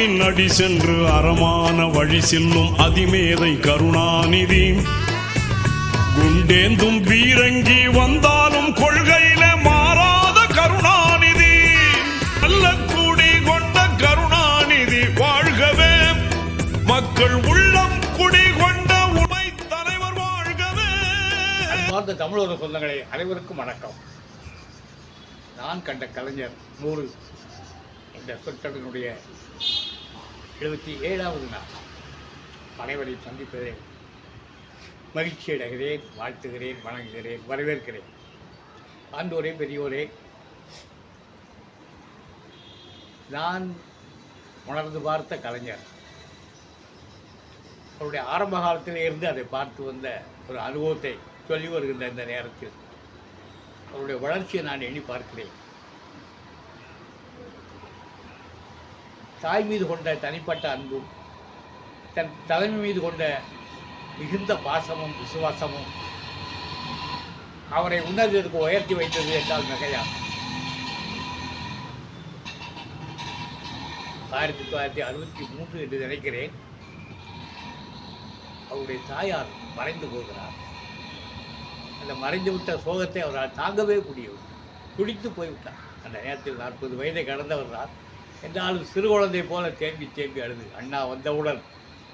பின்னடி சென்று அறமான வழி செல்லும் அதிமேதை கருணாநிதி. குண்டேந்தும் பீரங்கி வந்தாலும் கொள்கையில மாறாத கருணாநிதி. நல்ல குடி கொண்ட கருணாநிதி வாழ்கவே. மக்கள் உள்ளம் குடி கொண்ட உண்மை தலைவர் வாழ்கவே. அன்பார்ந்த தமிழக சொந்தங்களை அனைவருக்கும் வணக்கம். நான் கண்ட கலைஞர் நூறு. இந்த சொற்களினுடைய எழுபத்தி ஏழாவது நாள். அனைவரை சந்திப்பதே மகிழ்ச்சி அடைகிறேன் வாழ்த்துகிறேன் வணங்குகிறேன் வரவேற்கிறேன். ஆண்டோரே பெரியோரே நான் உணர்ந்து பார்த்த கலைஞர் அவருடைய ஆரம்ப காலத்தில் இருந்து அதை பார்த்து வந்த ஒரு அனுபவத்தை சொல்லி வருகின்ற இந்த நேரத்தில் அவருடைய வளர்ச்சியை நான் எண்ணி பார்க்கிறேன். தாய் மீது கொண்ட தனிப்பட்ட அன்பும் தன் தலைமை மீது கொண்ட மிகுந்த பாசமும் விசுவாசமும் அவரை உணர்வதற்கு உயர்த்தி வைத்தது என்றால் மிகையா? ஆயிரத்தி தொள்ளாயிரத்தி அறுபத்தி மூன்று என்று நினைக்கிறேன். அவருடைய தாயார் மறைந்து போகிறார். அந்த மறைந்து விட்ட சோகத்தை அவரால் தாங்கவே முடியவில்லை. துடித்து போய்விட்டார். அந்த நேரத்தில் நாற்பது வயதை கடந்தவர் தான். என்றாலும் சிறு குழந்தை போல தேம்பி தேம்பி அழுது. அண்ணா வந்தவுடன்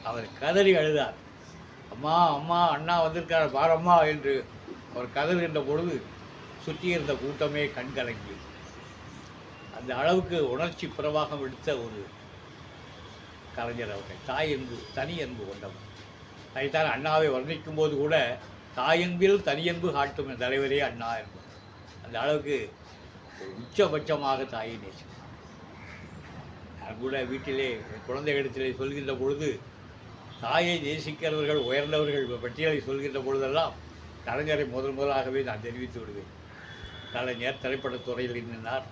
அவர் கதறி அழுதார். அம்மா அம்மா அண்ணா வந்திருக்கார் பாரம்மா என்று அவர் கதறுகின்ற பொழுது சுற்றி இருந்த கூட்டமே கண்கலங்கியது அந்த அளவுக்கு உணர்ச்சி பிரவாகம் எடுத்த ஒரு கலைஞர் அவர்கள் தாய் அன்பு தனி அன்பு கொண்டவர். அதைத்தான் அண்ணாவை வர்ணிக்கும் போது கூட தாயன்பில் தனியன்பு காட்டும் தலைவரே அண்ணா என்பது அந்த அளவுக்கு உச்சபட்சமாக தாயை நேசிக்கிறார் கூட வீட்டிலே என் குழந்தைகளிடத்திலே சொல்கின்ற பொழுது தாயை நேசிக்கிறவர்கள் உயர்ந்தவர்கள் பட்டியலை சொல்கின்ற பொழுதெல்லாம் கலைஞரை முதல் முதலாகவே நான் தெரிவித்து விடுவேன். கலைஞர் திரைப்படத் துறையில் இலக்கியத்துறையில்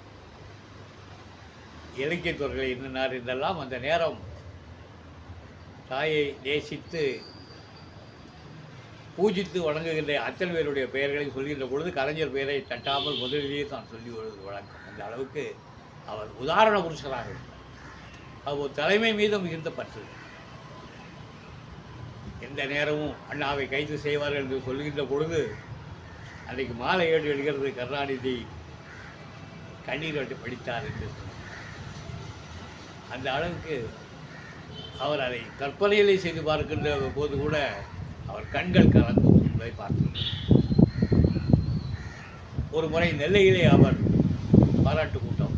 இலக்கியத் துறையில் என்றெல்லாம் அந்த நேரம் தாயை நேசித்து பூஜித்து வணங்குகின்ற அத்தனை பேருடைய பெயர்களை சொல்கின்ற பொழுது கலைஞர் பெயரை தட்டாமல் முதலிலேயே தான் சொல்லி வருவது வழக்கம். அந்த அளவுக்கு அவர் உதாரண புருஷராக இருந்தார் அவர் தலைமை மீது மிகுந்த பற்று எந்த நேரமும் அண்ணாவை கைது செய்வார்கள் என்று சொல்கின்ற பொழுது அன்றைக்கு மாலை ஏடு எழுகிறது கருணாநிதி கண்ணீர் விட்டு படித்தார் என்று சொன்னார். அந்த அளவுக்கு அவர் அதை கற்பனையிலே செய்து பார்க்கின்ற போது கூட அவர் கண்கள் கலங்கும் என்பதை பார்த்தோம் ஒரு முறை நெல்லையிலே அவர் பாராட்டு கூட்டம்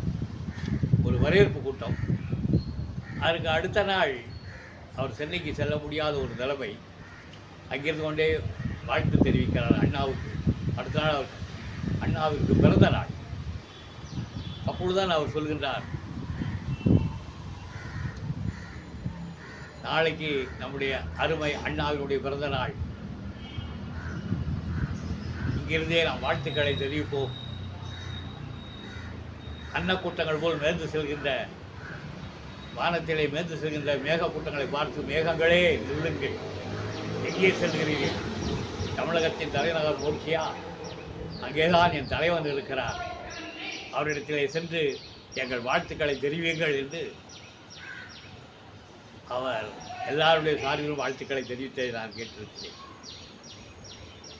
ஒரு வரவேற்பு கூட்டம் அதற்கு அடுத்த நாள் அவர் சென்னைக்கு செல்ல முடியாத ஒரு நிலைமை. அங்கிருந்து கொண்டே வாழ்த்து தெரிவிக்கிறார் அண்ணாவுக்கு. அடுத்த நாள் அவர் அண்ணாவிற்கு பிறந்த நாள். அப்பொழுதுதான் அவர் சொல்கின்றார் நாளைக்கு நம்முடைய அருமை அண்ணாவினுடைய பிறந்த நாள். இங்கிருந்தே நாம் வாழ்த்துக்களை தெரிவிப்போம். அன்னக்கூட்டங்கள் போல் மேந்து செல்கின்ற வானத்திலே மேந்து செல்கின்ற மேக கூட்டங்களை பார்த்து மேகங்களே நில்லுங்கள். எங்கே செல்கிறீர்கள்? தமிழகத்தின் தலைநகர் நோக்கியா அங்கேதான் என் தலைவன் இருக்கிறார். அவரிடத்திலே சென்று எங்கள் வாழ்த்துக்களை தெரிவிங்கள் என்று அவர் எல்லாருடைய சார்பிலும் வாழ்த்துக்களை தெரிவித்ததை நான் கேட்டிருக்கிறேன்.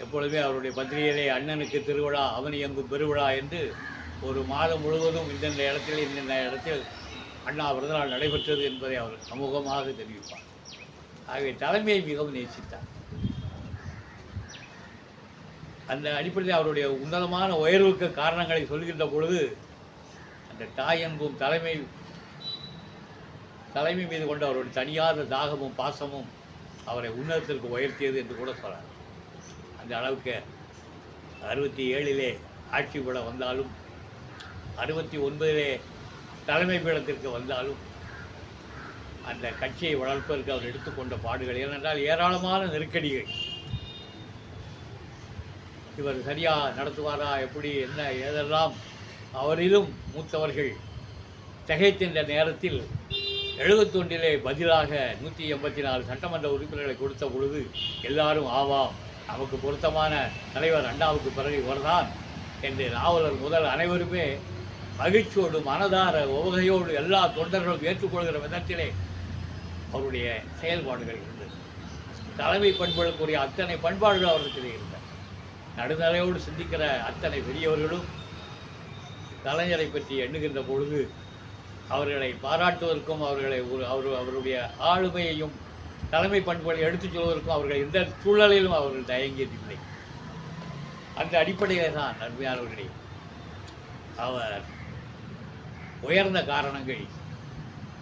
எப்பொழுதுமே அவருடைய பத்திரிகையிலே அண்ணனுக்கு திருவிழா அவனி எங்கும் பெருவிழா என்று ஒரு மாதம் முழுவதும் இந்தந்த இடத்தில் இந்தந்த இடத்தில் அண்ணா பிறந்தநாள் நடைபெற்றது என்பதை அவர் சமூகமாக தெரிவிப்பார். ஆகவே தலைமையை மிகவும் நேசித்தார். அந்த அடிப்படையில் அவருடைய உன்னதமான உயர்வுக்கு காரணங்களை சொல்கின்ற பொழுது அந்த தாய் அன்பும் தலைமை தலைமை மீது கொண்ட அவருடைய தனியாத தாகமும் பாசமும் அவரை உன்னதத்திற்கு உயர்த்தியது என்று கூட சொல்லலாம் அந்த அளவுக்கு அறுபத்தி ஏழிலே ஆட்சி கூட வந்தாலும் அறுபத்தி ஒன்பதிலே தலைமை பீடத்திற்கு வந்தாலும் அந்த கட்சியை வளர்ப்பதற்கு அவர் எடுத்துக்கொண்ட பாடுகள் ஏனென்றால் ஏராளமான நெருக்கடிகள். இவர் சரியா நடத்துவாரா எப்படி என்ன ஏதெல்லாம் அவரிலும் மூத்தவர்கள் திகைத்தின்ற நேரத்தில் எழுபத்தொன்றிலே பதிலாக நூற்றி எண்பத்தி நாலு சட்டமன்ற உறுப்பினர்களை கொடுத்த பொழுது எல்லாரும் ஆவாம் நமக்கு பொருத்தமான தலைவர் அண்ணாவுக்கு பிறகு இவர்தான் என்று நாவலர் முதல் அனைவருமே மகிழ்ச்சியோடு மனதார உவகையோடு எல்லா தொண்டர்களும் ஏற்றுக்கொள்கிற விதத்திலே அவருடைய செயல்பாடுகள் இருந்தது. தலைமை பண்புகளுக்குரிய அத்தனை பண்பாடுகள் அவருக்கு இருந்தன. நடுநிலையோடு சிந்திக்கிற அத்தனை பெரியவர்களும் கலைஞரை பற்றி எண்ணுகின்ற பொழுது அவர்களை பாராட்டுவதற்கும் அவர்களை ஒரு அவர் அவருடைய ஆளுமையையும் தலைமை பண்புகளை எடுத்துச் சொல்வதற்கும் அவர்கள் எந்த சூழலிலும் அவர்கள் தயங்கியதில்லை. அந்த அடிப்படையில் தான் அருமையானவர்களே அவர் உயர்ந்த காரணங்கள்.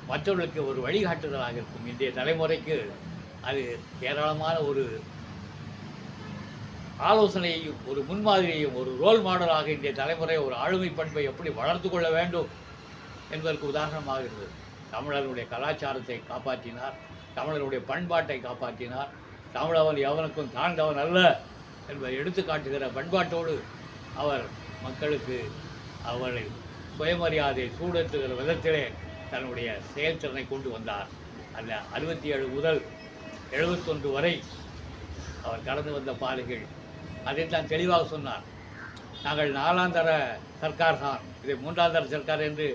மற்றவர்களுக்கு ஒரு வழிகாட்டுதலாக இருக்கும். இன்றைய தலைமுறைக்கு அது ஏராளமான ஒரு ஆலோசனையையும் ஒரு முன்மாதிரியையும் ஒரு ரோல் மாடலாக இன்றைய தலைமுறை ஒரு ஆளுமை பண்பை எப்படி வளர்த்து கொள்ள வேண்டும் என்பதற்கு உதாரணமாக இருந்தது. தமிழர்களுடைய கலாச்சாரத்தை காப்பாற்றினார். தமிழருடைய பண்பாட்டை காப்பாற்றினார். தமிழவன் எவனுக்கும் தாழ்ந்தவன் அல்ல என்பதை எடுத்து காட்டுகிற பண்பாட்டோடு அவர் மக்களுக்கு அவரை சுயமரியாதை சூடேற்றுகிற விதத்திலே தன்னுடைய செயல்திறனை கொண்டு வந்தார். அந்த அறுபத்தி ஏழு முதல் எழுபத்தொன்று வரை அவர் கடந்து வந்த பாதைகள். தான் தெளிவாக சொன்னார். நாங்கள் நாலாந்தர சர்க்கார் தான். இதை மூன்றாந்தர சர்க்கார் என்று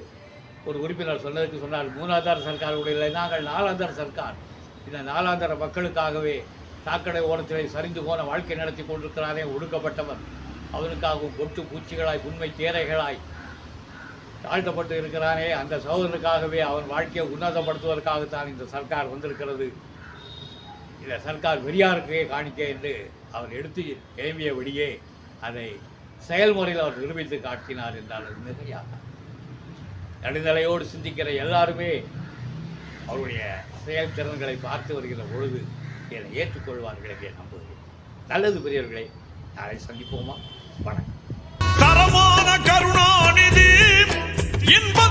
ஒரு உறுப்பினர் சொன்னதுக்கு சொன்னார். மூணாந்தார சர்க்காருடைய இல்லை. நாங்கள் நாலாந்தர சர்க்கார். இந்த நாலாந்தர மக்களுக்காகவே சாக்கடை ஓரத்திலே சரிந்து போன வாழ்க்கை நடத்தி கொண்டிருக்கிறாரே ஒடுக்கப்பட்டவர் அவனுக்காகவும் பொட்டு பூச்சிகளாய் உண்மை தேரைகளாய் தாழ்த்தப்பட்டு இருக்கிறானே அந்த சகோதரனுக்காகவே அவன் வாழ்க்கையை உன்னதப்படுத்துவதற்காகத்தான் இந்த சர்க்கார் வந்திருக்கிறது. இந்த சர்க்கார் வெறியாருக்கே காணிக்க என்று அவர் எடுத்து எழுப்பியபடியே அதை செயல்முறையில் அவர் நிரூபித்து காட்டினார் என்றால் அது மிகையாக நடுநிலையோடு சிந்திக்கிற எல்லாருமே அவருடைய செயல்திறன்களை பார்த்து வருகிற பொழுது இதை ஏற்றுக்கொள்வார்கள் என்று நம்புகிறேன். நல்லது பெரியவர்களை நாளை சந்திப்போமா? வணக்கம். இன்பம்